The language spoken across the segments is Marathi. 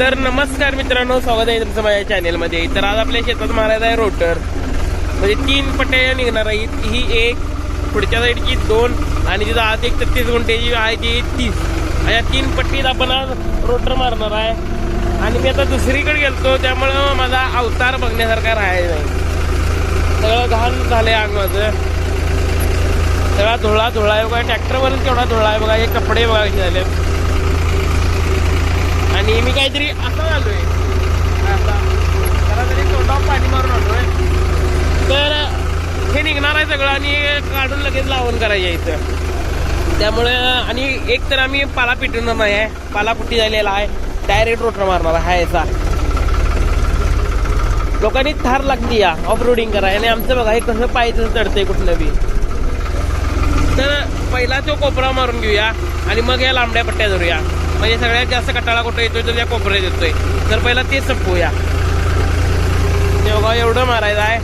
तर नमस्कार मित्रांनो स्वागत आहे तुमचं माझ्या चॅनेलमध्ये तर आज आपल्या शेतात मारायचा आहे रोटर. म्हणजे तीन पट्ट्या निघणार आहेत. ही एक पुढच्या साईडची दोन आणि तिथं आज एक तर तीस गुंठेची आहे ती तीस. अशा तीन पट्टीत आपण आज रोटर मारणार आहे. आणि मी आता दुसरीकडे गेलतो त्यामुळं माझा अवतार बघण्यासारखा राहायला नाही. सगळं घाण झालंय अंग माझं. सगळा धुळा धुळा आहे बघा. ट्रॅक्टरवरच केवढा धुळा आहे बघा. हे कपडे बघा कसे झाले आणि मी काहीतरी असं आलोय आता जरा तरी तोंडावर पाणी मारून आलोय तर हे निघणार आहे सगळं आणि काढून लगेच लावून करायचं इथं. त्यामुळे आणि एक तर आम्ही पाला पिटणार नाही आहे. पाला पुट्टी झालेला आहे. डायरेक्ट रोटर मारणार आहे. हा याचा. लोकांनी थार लागते या. ऑफ रोडिंग करा. आणि आमचं बघा हे कसं पाहायचं चढतंय कुठलं बी. तर पहिला तो कोपरा मारून घेऊया. आणि मग या लांबड्या पट्ट्या धरूया. म्हणजे सगळ्यात जास्त कटाळा कुठं येतोय तर त्या कोपऱ्यात येतोय. तर पहिला ते संपूया. देवगाव एवढं मारायचं आहे.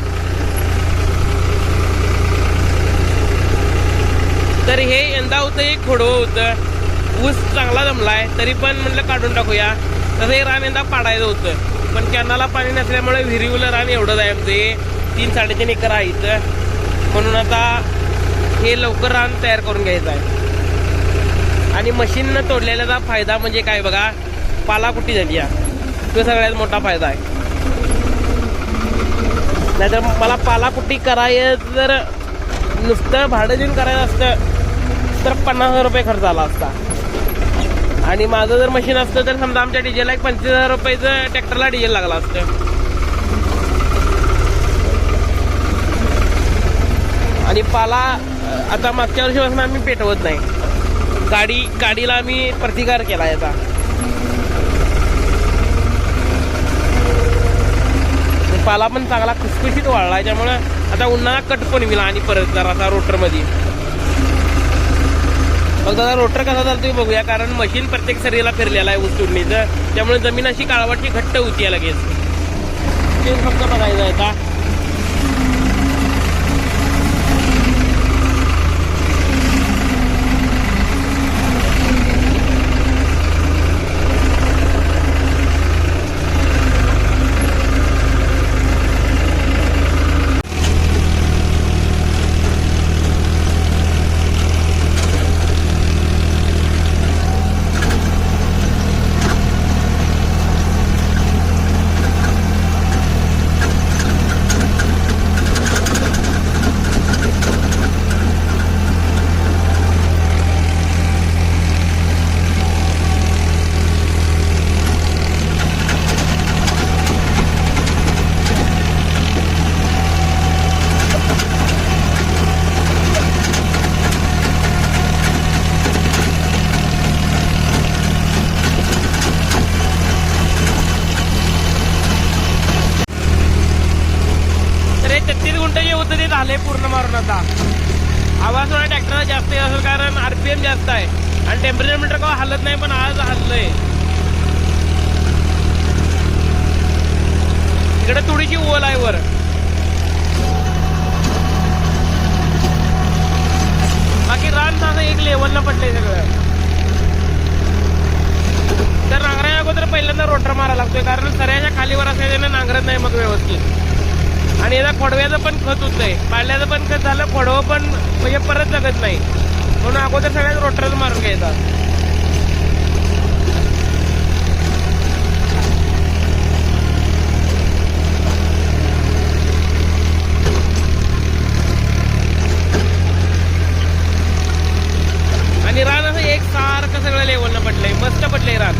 तर हे यंदा होतं एक खोडवं होतं. ऊस चांगला जमलाय तरी पण म्हटलं काढून टाकूया. तसं हे रान यंदा पाडायचं होतं. पण कॅनाला पाणी नसल्यामुळे विहिरीवलं रान एवढंच आहे आमचं. हे तीन साडेतीन एकर आहे इथं म्हणून आता हे लवकर रान तयार करून घ्यायचं आहे. आणि मशीननं तोडलेल्याचा फायदा म्हणजे काय बघा? पालाकुटी झाली या तो सगळ्यात मोठा फायदा आहे. नाहीतर मला पालाकुटी करायचं जर नुसतं भाडं देऊन करायचं असतं तर पन्नास हजार रुपये खर्च आला असता. आणि माझं जर मशीन असतं तर समजा आमच्या डिझेलला एक पंचवीस हजार रुपयाचं ट्रॅक्टरला डिझेल लागला असतं. आणि पाला आता मागच्या वर्षीपासून आम्ही पेटवत नाही. गाडी गाडीला आम्ही प्रतिकार केला याचा. पाला पण चांगला खुसखुशीत वाढला त्यामुळे आता उन्हाळा कट पण विला आणि परत जरा आता रोटरमध्ये. मग आता रोटर कसा तुम्ही बघूया कारण मशीन प्रत्येक शरीराला फिरलेला आहे उचलणीचं त्यामुळे जमीन अशी काळवाटी घट्ट होती लगेच. तेच फक्त बघायचं आहे आता तर हे छत्तीस पद्धतीत आले पूर्ण मारून आता. आवाज थोडा ट्रॅक्टरला जास्त असेल कारण आरपीएम जास्त आहे. आणि टेम्परेचर मीटर का हलत नाही पण आज हललंय. इकडे थोडीशी ओल आहे वर. बाकी रान माझं एक लेवलला पडलंय सगळं. तर नांगराच्या अगोदर पहिल्यांदा रोटर मारा लागतोय कारण सऱ्याच्या खालीवर असल्याने नांगरत नाही मग व्यवस्थित. आणि याला खोडव्याचं पण खत होतंय. पाडल्याचं पण खत झालं खोडवं पण म्हणजे परत जगत नाही. म्हणून अगोदर सगळ्यात रोटरच मारून घ्यायचा. आणि रान असं एक सारखं सगळं लेवलनं पडलंय. मस्त पडलंय रान.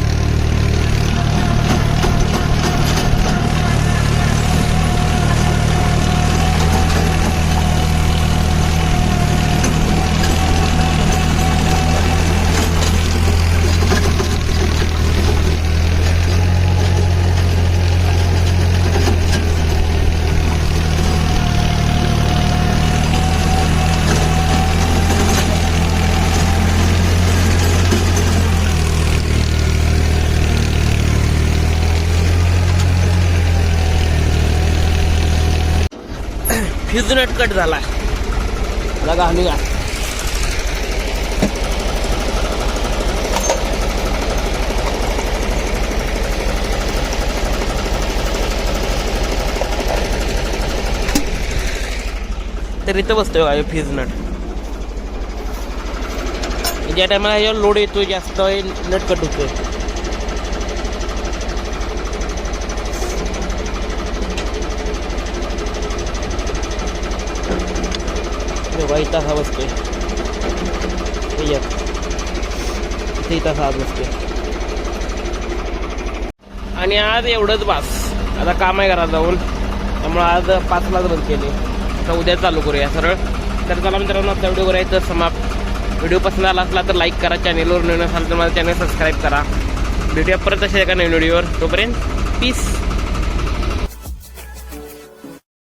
हिजनट कट झाला. लगा हमी तर इथं बसतोय काय फिजनट ज्या टायमाला लोड येतोय जास्त नटकट होतोय. बघा इथं असा बसतोय हे इथे इथं हा बसते आणि आज एवढंच बास. आता काम आहे घरात जाऊन. त्यामुळं आज पाचलाच बंद केली. आता उद्या चालू करूया सरळ. तर चला मित्रांनो आता व्हिडिओ करायचं समाप्त. व्हिडिओ पसंत आला असला तर लाईक करा चॅनेलवर नवीन असाल तर माझं चॅनल सबस्क्राईब करा. भेटूया परत अशा एका नवीन व्हिडिओवर. तोपर्यंत पीस